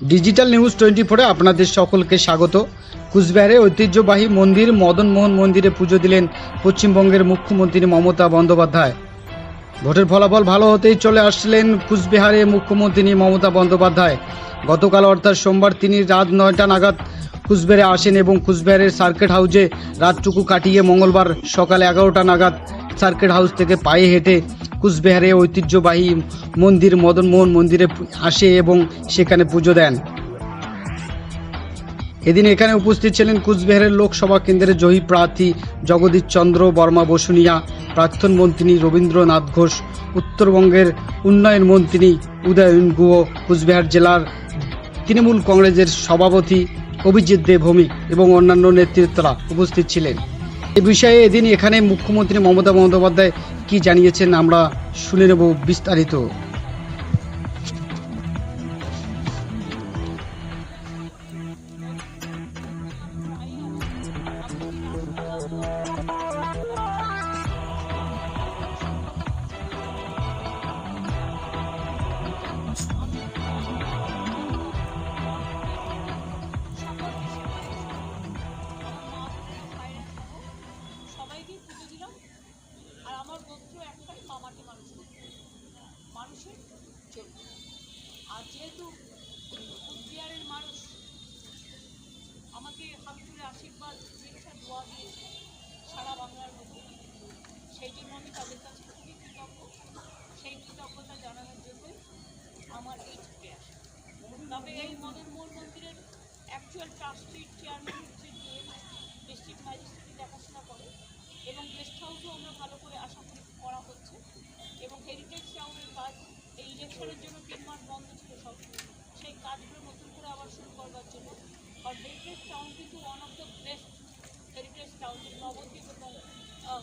Digital news twenty ফোরে আপনাদের সকলকে স্বাগত। কুচবিহারে ঐতিহ্যবাহী মন্দির মদন মোহন মন্দিরে পুজো দিলেন পশ্চিমবঙ্গের মুখ্যমন্ত্রী মমতা বন্দ্যোপাধ্যায়। ভোটের ফলাফল ভালো হতেই চলে আসলেন কুচবিহারে মুখ্যমন্ত্রী মমতা বন্দ্যোপাধ্যায়। গতকাল অর্থাৎ সোমবার তিনি রাত নয়টা নাগাদ কুচবিহারে আসেন এবং কুচবিহারের সার্কিট হাউসে রাতটুকু কাটিয়ে মঙ্গলবার সকাল এগারোটা নাগাদ সার্কিট হাউস থেকে পায়ে হেঁটে কুচবিহারে ঐতিহ্যবাহী মন্দির মদনমোহন মন্দিরে আসে এবং সেখানে পুজো দেন। এদিন এখানে উপস্থিত ছিলেন কুচবিহারের লোকসভা কেন্দ্রের জয়ী প্রার্থী জগদীশ চন্দ্র, বর্মা বসুনিয়া, প্রাক্তন মন্ত্রী রবীন্দ্রনাথ ঘোষ, উত্তরবঙ্গের উন্নয়ন মন্ত্রী উদয়ন গুহ, কুচবিহার জেলার তৃণমূল কংগ্রেসের সভাপতি অভিজিৎ দেব এবং অন্যান্য নেতৃত্বরা উপস্থিত ছিলেন। এ বিষয়ে এদিন এখানে মুখ্যমন্ত্রী মমতা বন্দ্যোপাধ্যায় কি জানিয়েছেন আমরা শুনে নেব বিস্তারিত। তাদের কাছে খুবই কৃতজ্ঞ। সেই কৃতজ্ঞতা জানানোর জন্যই আমার এই ছুটে আসা। তবে এই মদন মোহন মন্দিরের অ্যাকচুয়াল ট্রাস্টির চেয়ারম্যান হচ্ছে যে ডিস্ট্রিক্ট ম্যাজিস্ট্রেট দেখাশোনা করে এবং গেস্ট হাউসও আমরা ভালো করে আশা করি করা হচ্ছে এবং হেরিটেজ টাউনের কাজ এই ইলেকশনের জন্য তিন মাস বন্ধ ছিল সব। সেই কাজগুলো নতুন করে আবার শুরু করবার জন্য। আর হেরিটেজ টাউন কিন্তু one of the best heritage town Nabadwip এবং আহ,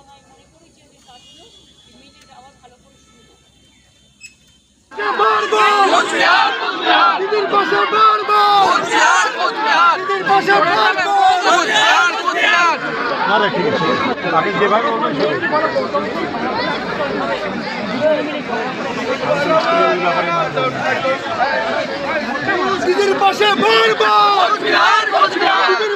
হচ্ছে সুতরাং মনে করি যে এই কাজগুলো ইমিডিয়েট আবার ভালো করে শুরু করবে। দিদির পাশে দিদির পাশে পারব দিদির পাশে পারব দিদির